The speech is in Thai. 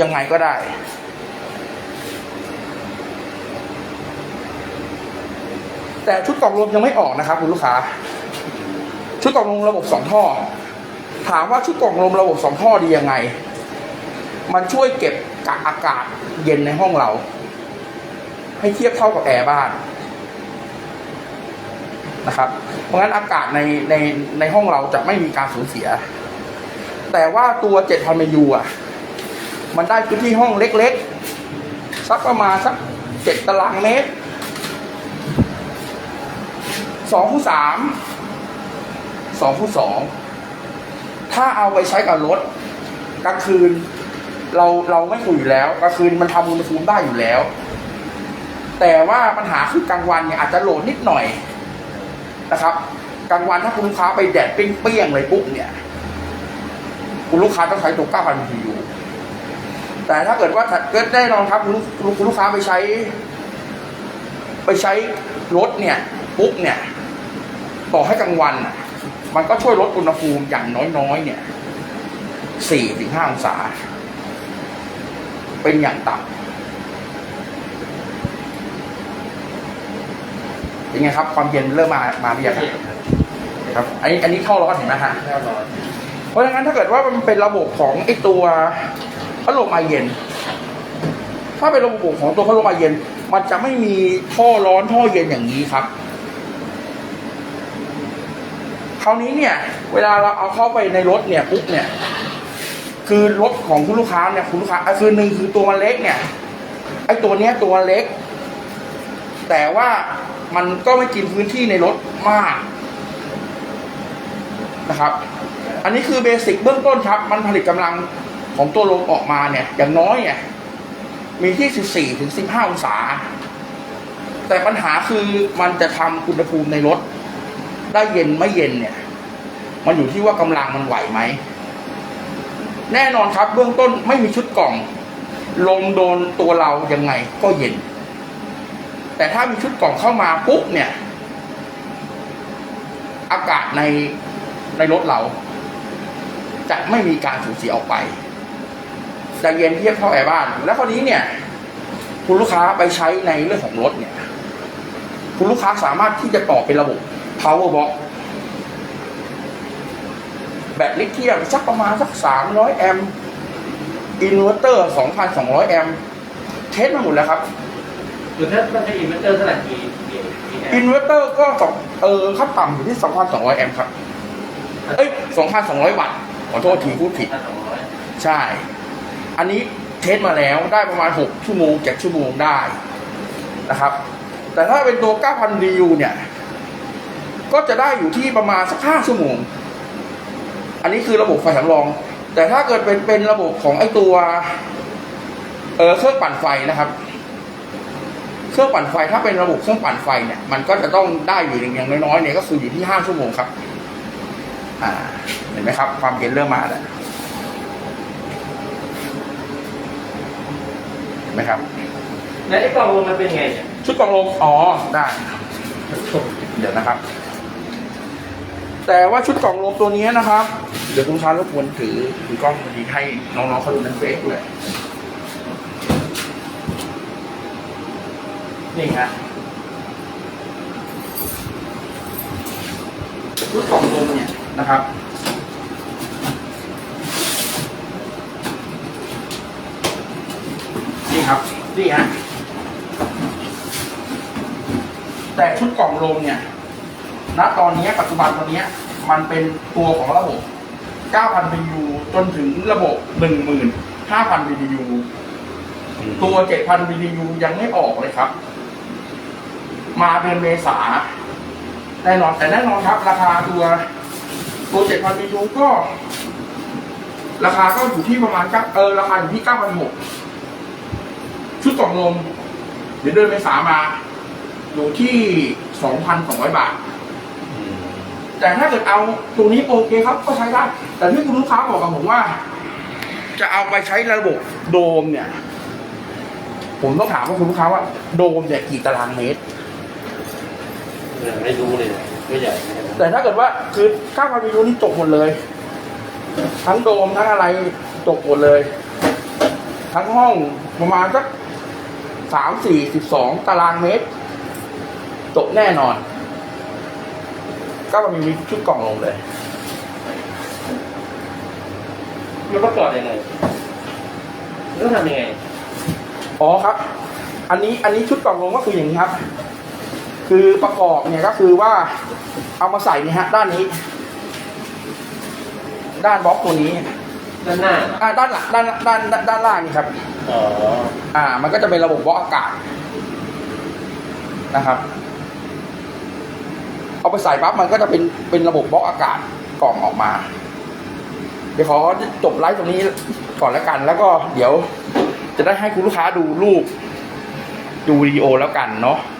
ยังไงก็ได้ แต่ชุดกล่องลมยังไม่ออกนะครับคุณลูกค้า ชุดกล่องลมระบบสองท่อ ถามว่าชุดกล่องลมระบบสองท่อดียังไง มันช่วยเก็บกักอากาศเย็นในห้องเรา ให้เทียบเท่ากับแอร์บ้านนะครับ เพราะงั้นอากาศในในในห้องเราจะไม่มีการสูญเสีย แต่ว่าตัว7,000เมยูอะ มันได้พื้นที่ห้องเล็กๆ สักประมาณสักเจ็ดตารางเมตรสองคูณสามสองคูณสองถ้าเอาไปใช้กับรถกลางคืน เราเราไม่คุยอยู่แล้วกลางคืนมันทำอุณหภูมิได้อยู่แล้ว แต่ว่าปัญหาคือกลางวันเนี่ยอาจจะโหลดนิดหน่อยนะครับกลางวันถ้าคุณลูกค้าไปแดดเปรี้ยงๆเลยปุ๊บเนี่ย คุณลูกค้าต้องใช้ตัว9,000 BTU แต่ถ้าเกิดว่าเกิดแน่นอนครับคุณลูกคุณลูกค้าไปใช้ ไปใช้รถเนี่ยปุ๊บเนี่ย ต่อให้กลางวันน่ะมันก็ช่วยลดอุณหภูมิอย่างน้อยๆเนี่ยสี่ถึงห้าองศา เป็นอย่างต่ำเป็นไงครับ ความเย็นเริ่มมามาหรือยังครับอันนี้อันนี้เข้าร้อนเห็นไหมฮะแน่นอนเพราะฉะนั้นถ้าเกิดว่ามันเป็นระบบของไอตัว พัดลมไอเย็น ถ้าเป็นระบบของตัวพัดลมไอเย็น มันจะไม่มีท่อร้อนท่อเย็นอย่างนี้ครับคราวนี้เนี่ย เวลาเราเอาเข้าไปในรถเนี่ยปุ๊บเนี่ย คือรถของคุณลูกค้าเนี่ยคุณลูกค้าคือหนึ่งคือตัวมันเล็กเนี่ยไอตัวเนี้ยตัวเล็ก แต่ว่ามันก็ไม่กินพื้นที่ในรถมากนะครับ อันนี้คือเบสิกเบื้องต้นครับ มันผลิตกำลัง ของตัวลมออกมาเนี่ย อย่างน้อยเนี่ยมีที่ 14 ถึง 15 องศา แต่ปัญหาคือมันจะทำอุณหภูมิในรถ ได้เย็นไม่เย็นเนี่ย มันอยู่ที่ว่ากำลังมันไหวไหม แน่นอนครับเบื้องต้นไม่มีชุดกล่อง ลมโดนตัวเรายังไงก็เย็น แต่ถ้ามีชุดกล่องเข้ามาปุ๊บเนี่ย อากาศในในรถเรา จะไม่มีการสูญเสียออกไป จะเย็นเทียบเท่าแอร์บ้าน แล้วคราวนี้เนี่ย คุณลูกค้าไปใช้ในเรื่องของรถเนี่ย คุณลูกค้าสามารถที่จะต่อเป็นระบบ power box แบตลิเธียมสักประมาณสัก300แอมป์อินเวอร์เตอร์2,200แอมป์เทสมาหมดแล้วครับคือถ้าถ้าใช้อินเวอร์เตอร์เท่าไหร่กี่กี่กี่แออิมนป์เวอร์เตอร์ก็สองเออขั้นต่ำอยู่ที่2,200แอมป์ครับ เอ้ย2,200วัตต์ขอโทษทีพูดผิดพันสองร้อยใช่ อันนี้เทสมาแล้วได้ประมาณ 6 ชั่วโมง7ชั่วโมงได้นะครับ แต่ถ้าเป็นตัว 9,000 DU เนี่ย ก็จะได้อยู่ที่ประมาณสัก 5 ชั่วโมง อันนี้คือระบบไฟสำรอง แต่ถ้าเกิดเป็นเป็นระบบของไอตัวเออเครื่องปั่นไฟนะครับ เครื่องปั่นไฟถ้าเป็นระบบเครื่องปั่นไฟเนี่ย มันก็จะต้องได้อยู่อย่างน้อยๆเนี่ยก็คืออยู่ที่ 5 ชั่วโมงครับ อ่า เห็นไหมครับ ความเย็นเริ่มมาแล้ว เห็ นไหมครับ แล้วไอ้กล่องลมมันเป็นไงเนี่ยชุดกล่องลมอ๋อได้ เดี๋ยวนะครับ แต่ว่าชุดกล่องลมตัวนี้นะครับ เดี๋ยวคุณชารบกวนถือถือกล้องดีให้น้องๆเขาดูในเฟซด้วยนี่ฮะชุดกล่องลมเนี่ยนะครับ ครับนี่ฮะแต่ชุดกล่องลมเนี่ย ณ ตอนนี้ปัจจุบันตอนนี้มันเป็นตัวของระบบ 9,000 BTU จนถึงระบบ 15,000 BTU ตัว 7,000 BTU ยังไม่ออกเลยครับ มาเดือนเมษาแน่นอนแต่แน่นอนครับ ราคาตัวตัว 7,000 BTU ก็ ราคาก็อยู่ที่ประมาณเก้าเออราคาอยู่ที่ 9,600 ชุดกล่องลมเดี๋ยวเดือนเมษามาอยู่ที่2,200บาท แต่ถ้าเกิดเอาตัวนี้โอเคครับก็ใช้ได้ แต่ที่คุณลูกค้าบอกกับผมว่า จะเอาไปใช้ระบบโดมเนี่ย ผมต้องถามว่าคุณลูกค้าว่า โดมเนี่ยกี่ตารางเมตรยังไม่รู้เลยไม่ใหญ่นะแต่ถ้าเกิดว่าคือค่าความวิวนี่จบหมดเลย ทั้งโดมทั้งอะไรจบหมดเลย ทั้งห้องประมาณสัก สามสี่สิบสองตารางเมตรจบแน่นอน ก็มันมีชุดกล่องลงเลย มันประกอบยังไงต้องทำยังไง อ๋อครับ อันนี้อันนี้ชุดกล่องลงก็คืออย่างนี้ครับ คือประกอบเนี่ยก็คือว่าเอามาใส่เนี่ยฮะ ด้านนี้ ด้านบล็อกตัวนี้ ด้านหน้าอ่าด้านหลังด้านด้านด้านด้านล่างนี่ครับ อ๋ออ่า มันก็จะเป็นระบบบล็อกอากาศนะครับ เอาไปใส่ปั๊บมันก็จะเป็นเป็นระบบบล็อกอากาศกล่องออกมา เดี๋ยวขอจบไลฟ์ตรงนี้ก่อนแล้วกัน แล้วก็เดี๋ยวจะได้ให้คุณลูกค้าดูรูปดูวิดีโอแล้วกันเนาะอ